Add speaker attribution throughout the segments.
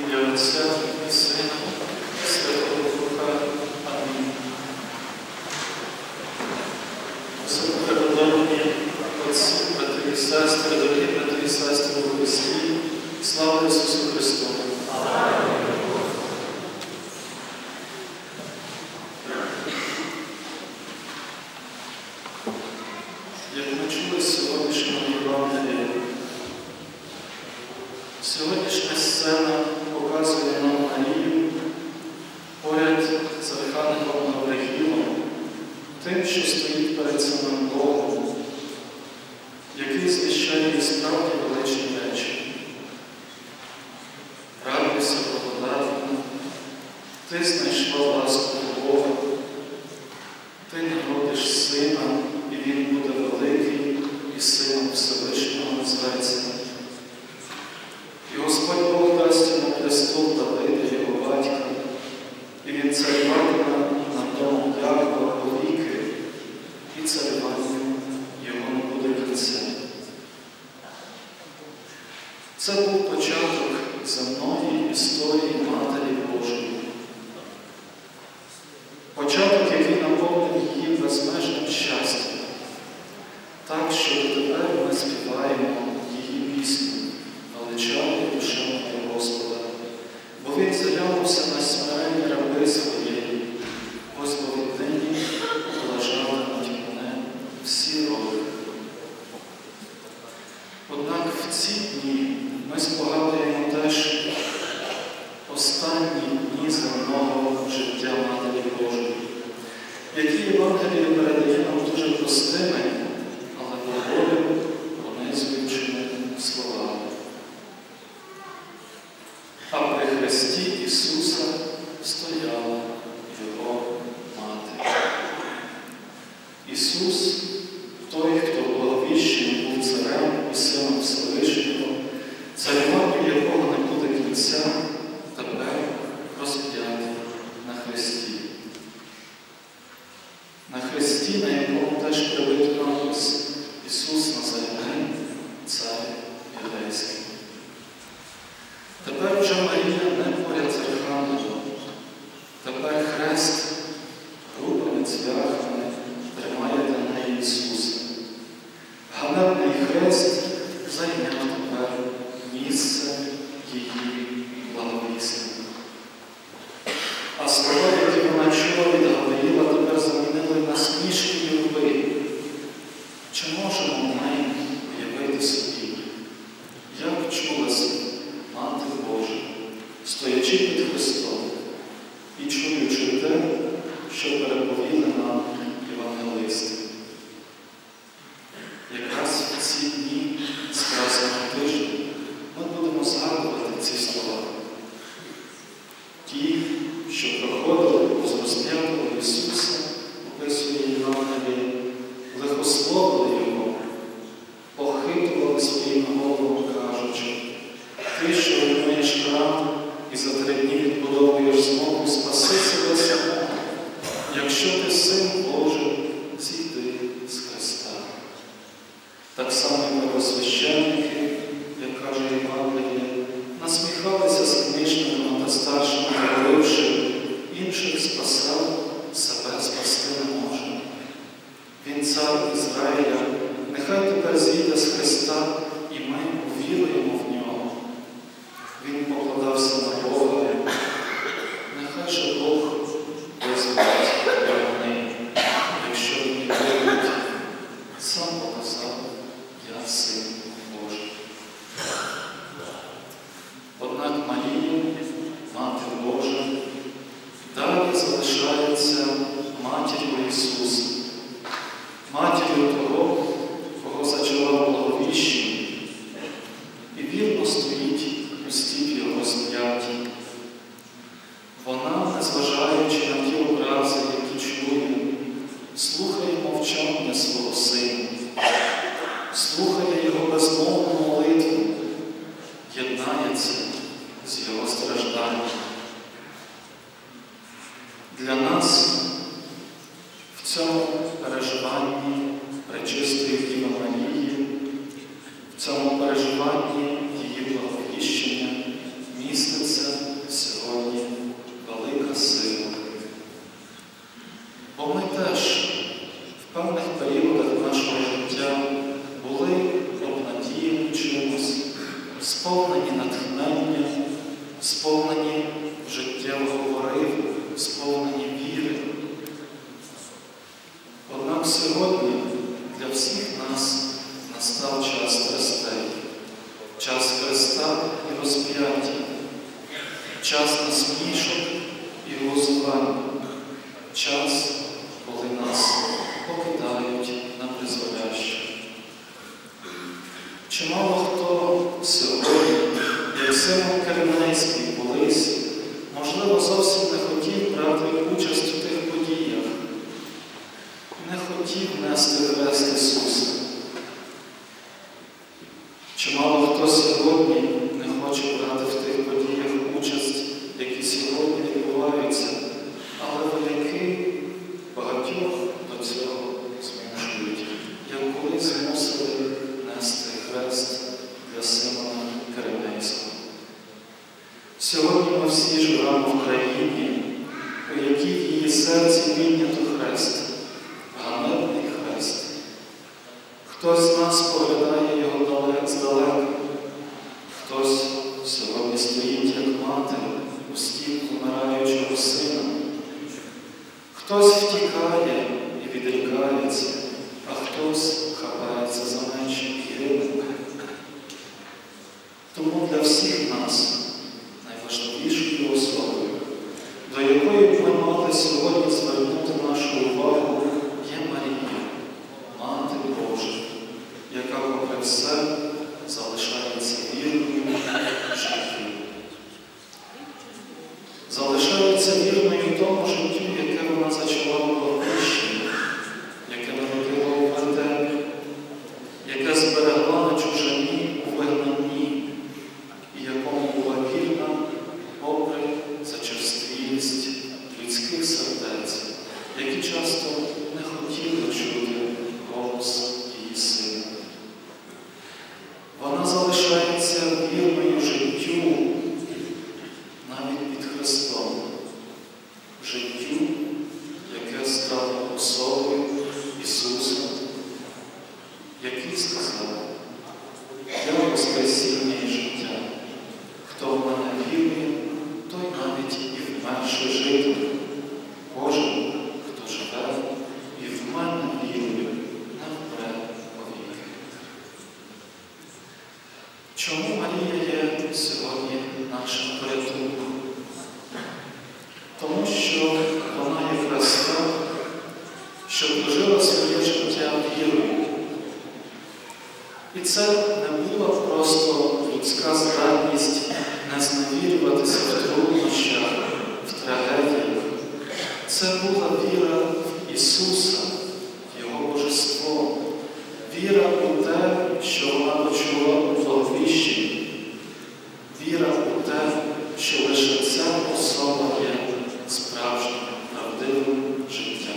Speaker 1: ім'я Отця і Сина, Святого Духа. Амінь. Високопреподобні отці, брати і сестри, дорогі брати і сестри у слава Ісусу Христу! Як ми чули сьогоднішнього сьогоднішня сцена показує нам Марію поряд з Архангелом Гавриїлом, тим, що стоїть перед самим Богом, який звіщає і справді Христі Иисуса. Божого Слова йому, похитували спільно голову, кажучи, ти, що маєш храм і за три дні відбудовуєш змогу, спаси себе самого, якщо ти син Божий, зійди з Христа. Так само і священники. цар Ізраїля, нехай тепер зійде з Христа, і ми увіруємо в нього. Він покладався на Бога. Нехай же Бог визволить війни, якщо він не вірить, сам показав я син Божий. Однак Марія, Мати Божа, далі залишається Матір Ісуса. Для нас в цьому переживанні пречистої Діви Марії, в цьому переживанні її благовіщення міститься сьогодні велика сила. Бо ми теж в певних періодах нашого життя були обнадіяні чимось, сповнені натхнення, сповнені життєвого пориву, сповнені Сьогодні ми всі живемо в країні, у якій в її серці піднято хрест, ганебний хрест. Хтось з нас поглядає його здалека, хтось сьогодні стоїть, як мати, у стінку вмираючого сина, хтось втікає і відрікається, а хтось хапається за меч і рибок. Тому для всіх до якої ми мали сьогодні звернути нашу увагу, є Марія, Мати Божа, яка попри все залишається. воскресіння. Це не була просто людська здатність не зневірюватися в труднощах, в трагедіях. Це була віра в Ісуса, Його Божество, віра у те, що вона почула у Головіщі, віра у те, що лише ця особа є справжнім, правдивим життям.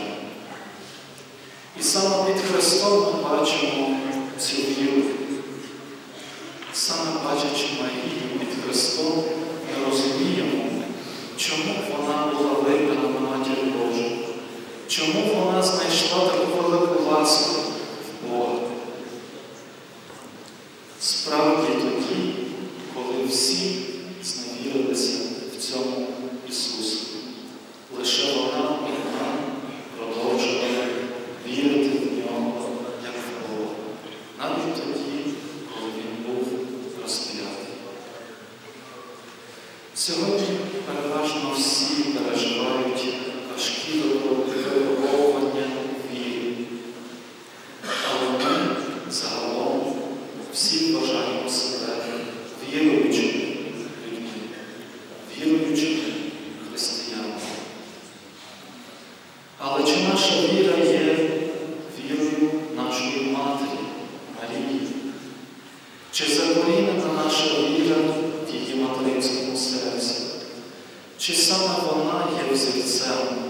Speaker 1: І саме під Христом ми бачимо цю. віру саме бачачи Марію під Христом, ми розуміємо, чому вона була вибрана матір Божою, чому вона знайшла таку велику ласку. Сьогодні переважно всі переживають. Чи саме вона є взірцем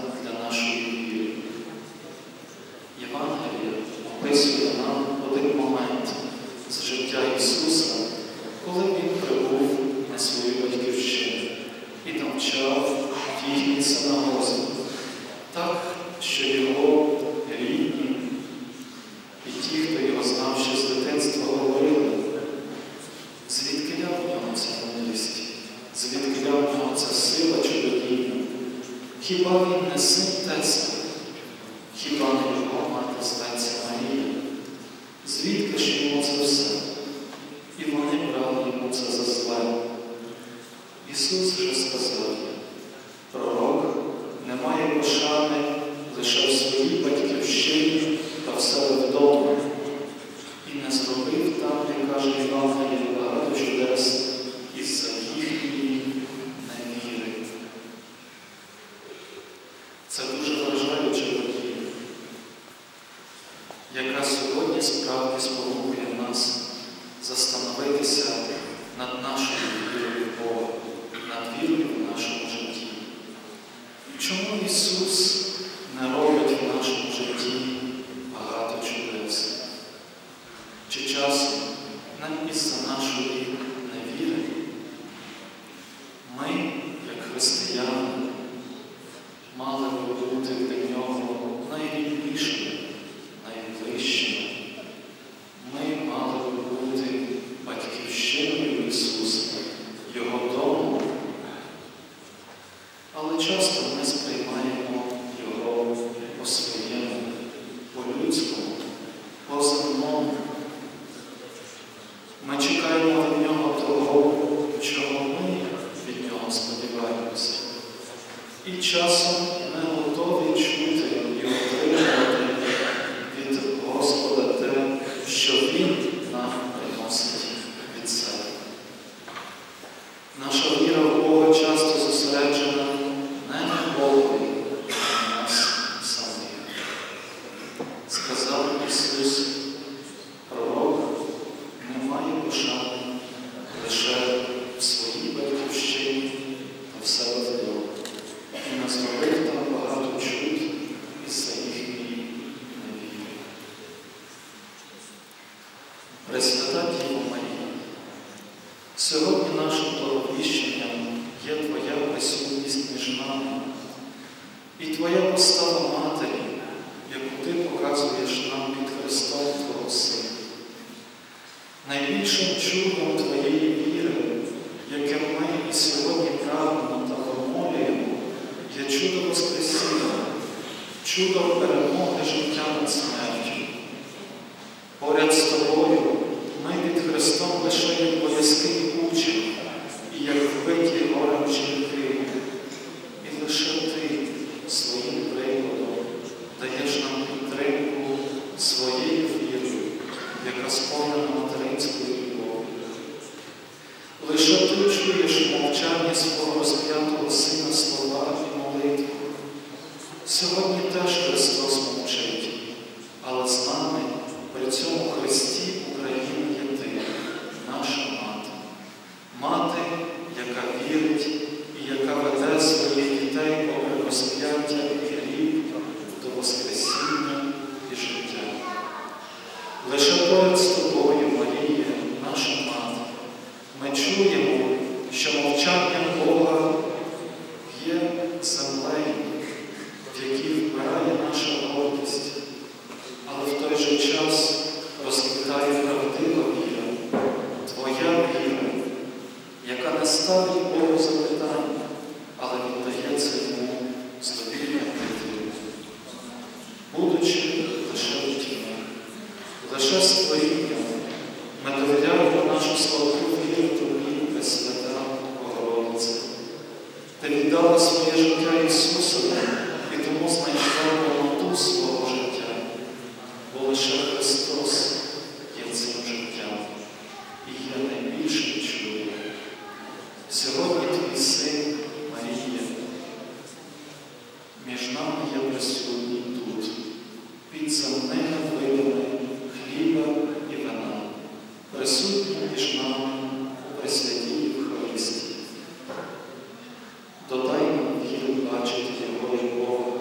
Speaker 1: І Твоя постава Матері, яку Ти показуєш нам під Христом Твого Сина. Найбільшим чудом Твоєї віри, яке ми і сьогодні прагнемо та помолюємо, є чудо Воскресіння, чудо перемоги життя над смертю. Поряд з тобою. яка веде своїх дітей попри розп'яття і до Воскресіння і життя. Лише Отець на старій Богу запитання. Сьогодні твій син Марія, між нами є присутній тут, під земними вливами хліба і вина, присутній між нами у Пресвятій Христі. Додай нам віру бачити Його любов. Бога,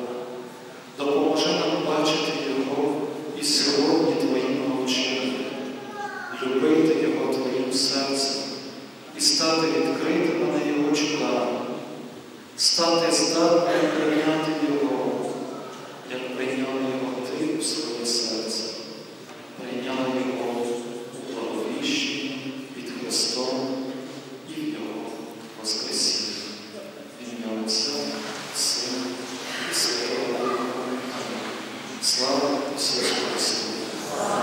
Speaker 1: допоможи нам бачити Його і сьогодні Твоїми очима, любити Його Твоїм серцем стати відкритими на його чеканні, стати здатним прийняти Його, як прийняв його ти у своєму.